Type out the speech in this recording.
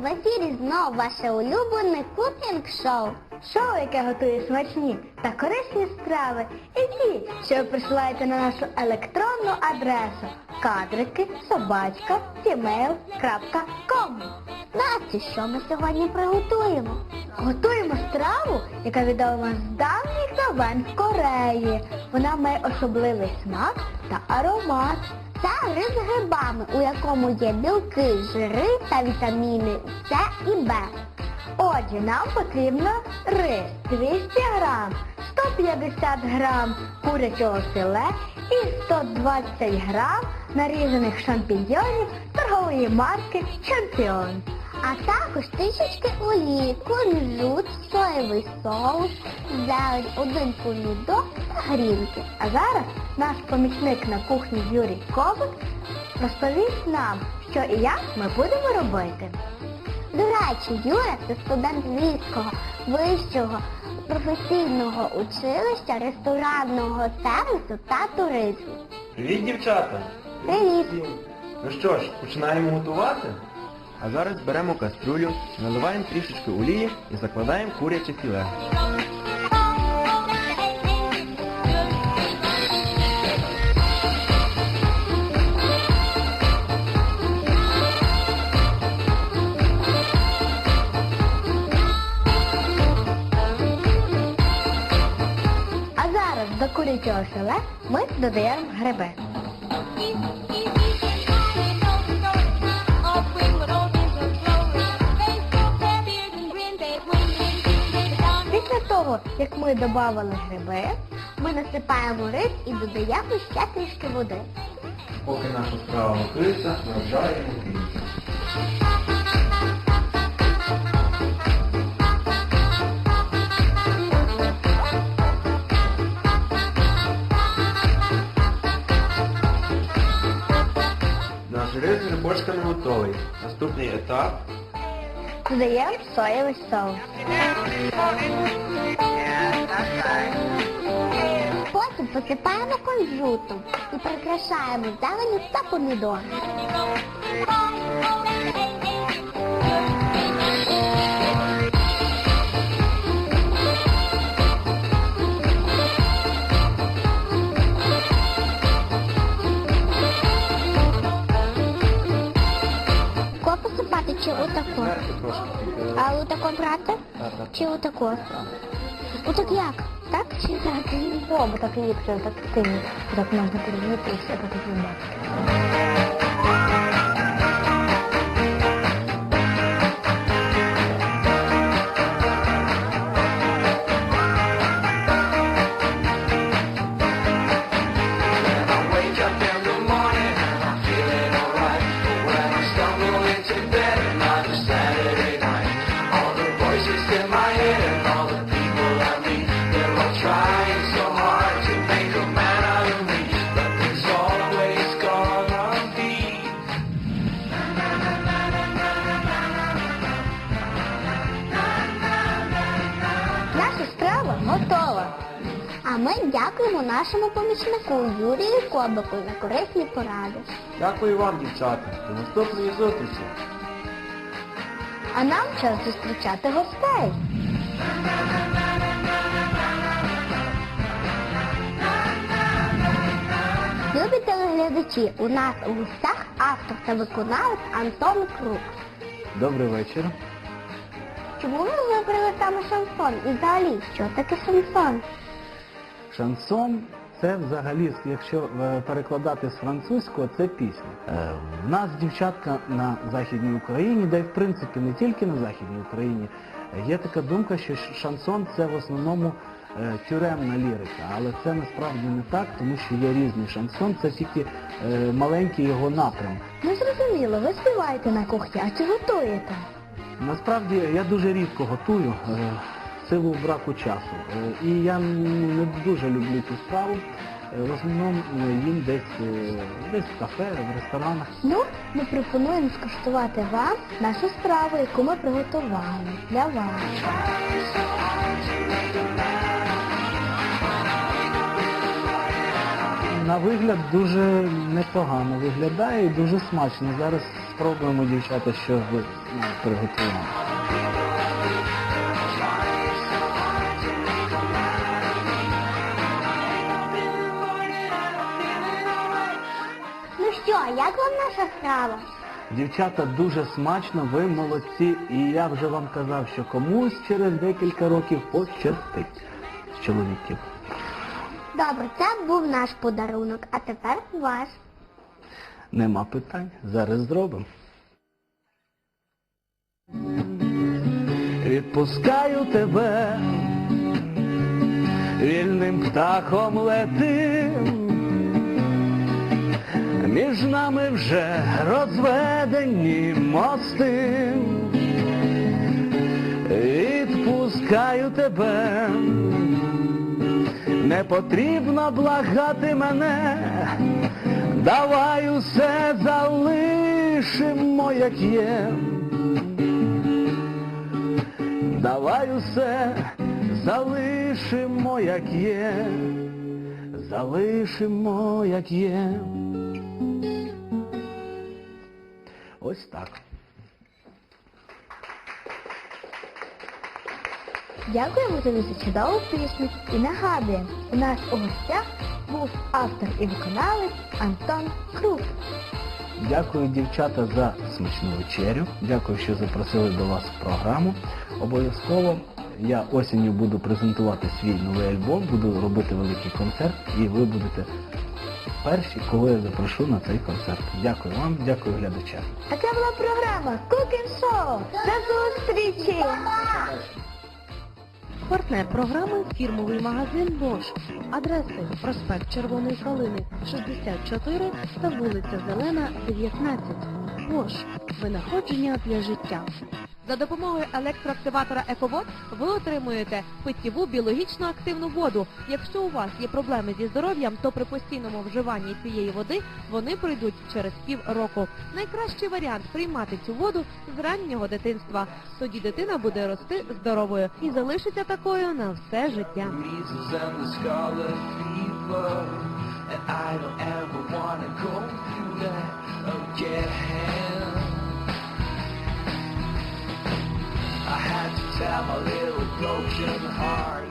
в ефірі знов ваше улюблене кухінг шоу. Шоу, яке готує смачні та корисні страви, і ті, що ви присилаєте на нашу електронну адресу кадрики собачка gmail.com. Насті, що ми сьогодні приготуємо? Готуємо страву, яка відома з давніх давен в Кореї. Вона має особливий смак та аромат. Рис грибами, у якому є білки, жири та вітаміни С і Б. Отже, нам потрібно рис 200 грам, 150 грам курячого філе і 120 грам нарізаних шампіньйонів торгової марки Чемпіон. А також трішечки олії, кунжут, соєвий соус, зелень, один помідор та грінки. А зараз наш помічник на кухні Юрій Кобик розповість нам, що і як ми будемо робити. До речі, Юра це студент Львівського вищого професійного училища ресторанного сервісу та туризму. Привіт, дівчата! Привіт! Ну що ж, починаємо готувати? А зараз беремо каструлю, наливаємо трішечки олії і закладаємо куряче філе. А зараз до курячого філе ми додаємо гриби. Того, як ми додали гриби, Ми насипаємо рис і додаємо ще трішки води. Поки наша страва готується, ми обжарюємо. Наш рис з грибочками готовий. Наступний етап додаємо соєвий соус. Потім посипаємо кунжутом і прикрашаємо зеленю та помідори. А отако брати? Так, так. Чи отако? Отак як? Так чи так? О, бо так ліпше, так сильно. Так можна перевірити і все так бачити. In my head and all the people I meet, they're all trying so hard to make a man out of me, but there's always gonna be. Наша страва готова. А ми дякуємо нашому помічнику Юрію Кобику за корисні поради. Дякую вам, дівчата. До наступної зустрічі. А нам час зустрічати гостей. Любі телеглядачі, у нас у гостях автор та виконавець Антон Крук. Добрий вечір. Чому ви вибрали саме шансон? І взагалі, що таке шансон? Шансон це взагалі, якщо е, перекладати з французького, це пісня. Е, В нас дівчатка на Західній Україні, де в принципі не тільки на Західній Україні, є така думка, що шансон це в основному е, тюремна лірика. Але це насправді не так, тому що є різний шансон, це тільки маленький його напрям. Ну зрозуміло, ви співаєте на кухні, а чи готуєте? Насправді я дуже рідко готую силу браку часу. Е, І я не дуже люблю цю справу. Е, В основному е, їм десь, десь в кафе, в ресторанах. Ну, ми пропонуємо скуштувати вам нашу страву, яку ми приготували для вас. На вигляд дуже непогано виглядає і дуже смачно. Зараз спробуємо, дівчата, що ви приготували. Як вам наша страва? Дівчата дуже смачно, ви молодці, і я вже вам казав, що комусь через декілька років пощастить з чоловіків. Добре, це був наш подарунок, а тепер ваш. Нема питань, зараз зробимо. Відпускаю тебе, вільним птахом лети. Між нами вже розведені мости. Відпускаю тебе, не потрібно благати мене, давай усе залишимо, як є. Давай усе залишимо, як є, залишимо, як є. Ось так. Дякуємо тобі за чудову пісню і нагадуємо, у нас у гостях був автор і виконавець Антон Круп. Дякую, дівчата, за смачну вечерю. Дякую, що запросили до вас в програму. Обов'язково я осінню буду презентувати свій новий альбом, буду робити великий концерт, і ви будете перші, кого я запрошу на цей концерт. Дякую вам, дякую глядачам. А це була програма Cooking Show. До зустрічі! Партнер програми фірмовий магазин Бош. Адреси проспект Червоної Калини 64 та вулиця Зелена 19. Бош. Винаходження для життя. За допомогою електроактиватора Ековод ви отримуєте питтєву біологічно активну воду. Якщо у вас є проблеми зі здоров'ям, то при постійному вживанні цієї води вони прийдуть через півроку. Найкращий варіант приймати цю воду з раннього дитинства. Тоді дитина буде рости здоровою і залишиться такою на все життя. And I don't ever wanna go through that again. I had to tell my little broken heart